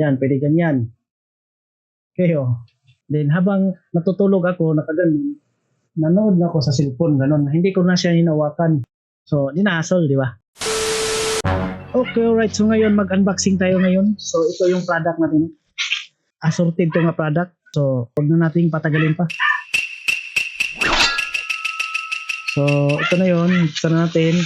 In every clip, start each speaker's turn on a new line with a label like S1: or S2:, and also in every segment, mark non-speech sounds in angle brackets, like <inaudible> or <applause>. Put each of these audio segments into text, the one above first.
S1: Yan, pwede ganyan. Okay, oh. Then, habang natutulog ako, nakaganon, nanood na ako sa cellphone, ganon. Hindi ko na siya hinawakan. So, di na hassle, di ba? Okay, alright. So, ngayon, mag-unboxing tayo ngayon. So, ito yung product natin. Assorted to nga product. So, huwag na nating patagalin pa. So, ito na yun. Buksan na natin.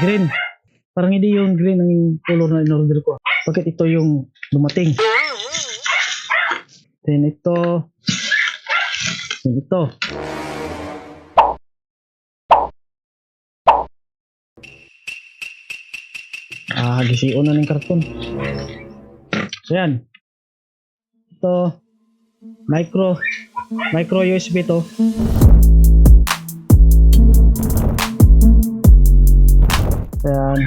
S1: Green. Parang hindi yung green ang color na in-order ko. Bakit ito yung dumating? Then ito. Then ito. Ah, gisiyo na ng karton. So yan. Ito. Micro. Micro USB to. Ayan.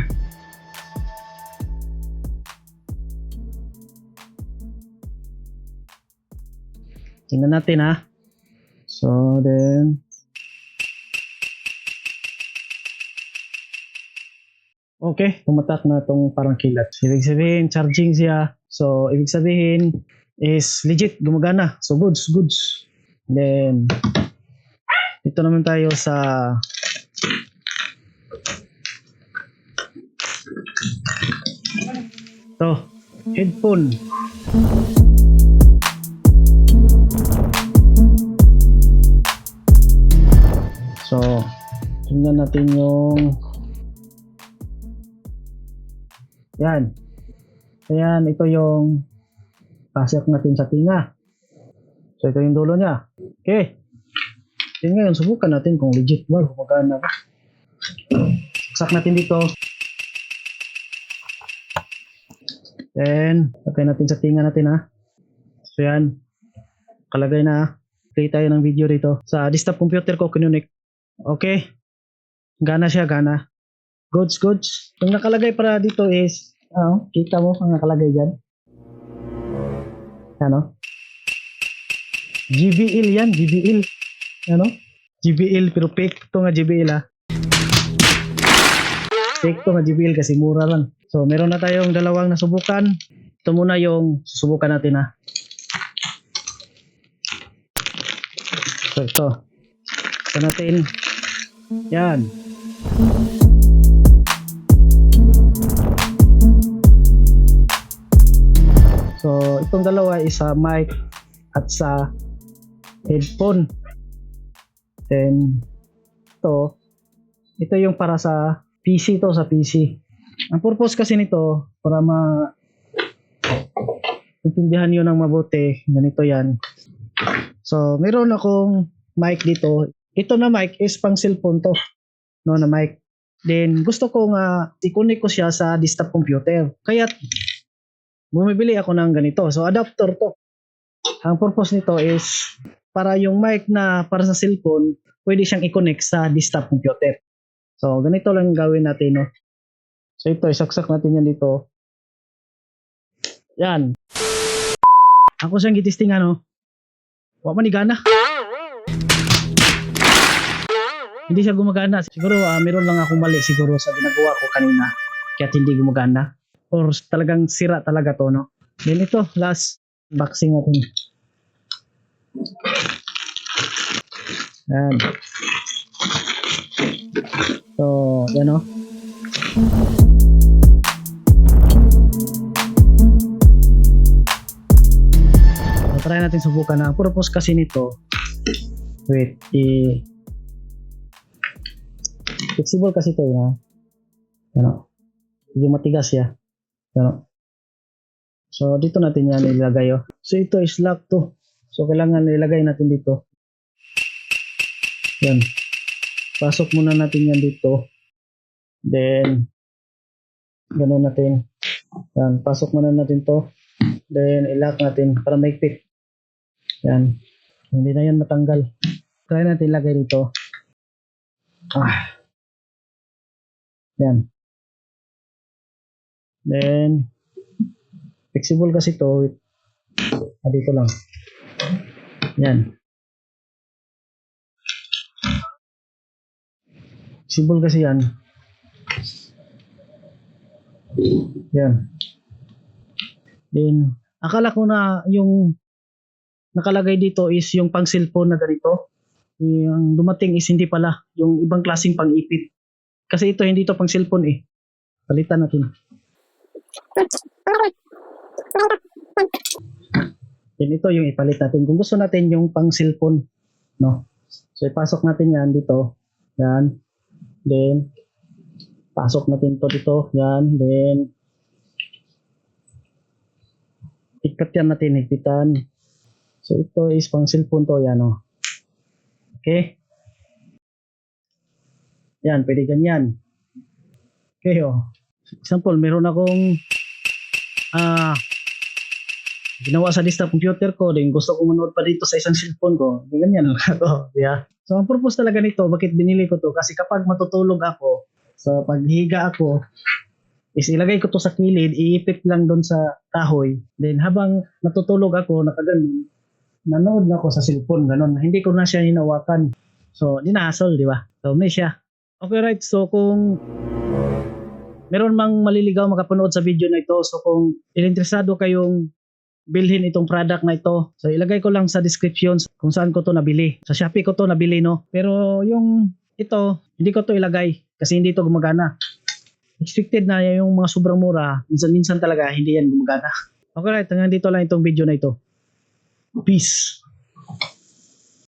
S1: Tingnan natin ha. So then Okay, tumatak na itong parang kilat. Ibig sabihin, charging siya. So, ibig sabihin is legit, gumagana. So, goods, goods. Then, dito naman tayo sa to. Headphone. So tingnan natin yung yan. Ayan ito yung pasok natin sa tinga. So ito yung dulo niya. Okay. Then ngayon subukan natin kung legit ba gumagana ba. Sak natin dito Then, lagay natin sa tinga natin ha. So yan. Kalagay na ha. Play tayo ng video dito. Sa desktop computer ko, kinunik. Okay. Gana siya, gana. Goods, goods. Yung nakalagay para dito is, ano, kita mo ang nakalagay dyan. Ano? GBL yan, GBL. Ano? GBL, pero fake to nga GBL ha. Fake to nga GBL kasi mura lang. So, meron na tayong dalawang nasubukan. Ito muna yung susubukan natin ha. So, ito. Ito natin. Yan. So, itong dalawa is sa mic at sa headphone. Then, ito, ito yung para sa PC to, sa PC. Ang purpose kasi nito, para ma intindihan nyo ng mabuti, ganito yan. So, meron akong mic dito. Ito na mic is pang cellphone to. No, na mic. Then, gusto ko nga i-connect ko siya sa desktop computer. Kaya, bumibili ako ng ganito. So, adapter to. Ang purpose nito is para yung mic na para sa cellphone, pwede siyang i-connect sa desktop computer. So, ganito lang gawin natin, no? So ito, isaksak natin yan dito. Yan. Ako siyang gitisting ano. Wa man gana. Hindi siya gumagana. Siguro ah, meron lang akong mali siguro sa ginagawa ko kanina. Kaya hindi gumagana. Or talagang sira talaga to, no? Then ito, last boxing natin. Yan. So, yan o. So, try natin subukan na. Ang purpose kasi nito, wait, i flexible kasi ito na. Ano? Hindi matigas siya. Ano? So, dito natin yan ilagay. Oh. So, ito is lock to. So, kailangan ilagay natin dito. Yan. Pasok muna natin yan dito. Then, ganun natin. Yan. Pasok muna natin to. Then, ilock natin para may fit. Yan. Hindi na yan matanggal. Try natin ilagay dito. Ah. Yan. Then, flexible kasi to. Ah, dito lang. Yan. Symbol kasi yan. Yan. Then, akala ko na yung nakalagay dito is yung pang cellphone na ganito. Yung dumating is hindi pala. Yung ibang klaseng pang-ipit. Kasi ito, hindi to pang cellphone eh. Palitan natin. Then ito yung ipalit natin. Kung gusto natin yung pang cellphone, no? So ipasok natin yan dito. Yan. Then pasok natin to dito. Yan. Then ikat yan natin, higpitan. So ito is pang cellphone to, yan oh. Okay? Yan, pwede ganyan. Okay oh. Example, meron akong ah ginawa sa desktop computer ko, then gusto ko manood pa dito sa isang cellphone ko. Ganyan lang <laughs> ako. Yeah. So, ang purpose talaga nito, bakit binili ko to? Kasi kapag matutulog ako, so paghiga ako, is ilagay ko to sa kilid, iipit lang doon sa kahoy. Then habang natutulog ako, nakaganon, nanood na ako sa cellphone, ganon. Hindi ko na siya hinawakan. So, di na hassle, di ba? So, may siya. Okay, right. So, kung meron mang maliligaw makapanood sa video na ito, so kung ininteresado kayong bilhin itong product na ito. So ilagay ko lang sa description kung saan ko to nabili. Sa Shopee ko to nabili no. Pero yung ito, hindi ko to ilagay kasi hindi to gumagana. Expected na yung mga sobrang mura, minsan-minsan talaga hindi yan gumagana. Okay right, hanggang dito lang itong video na ito. Peace.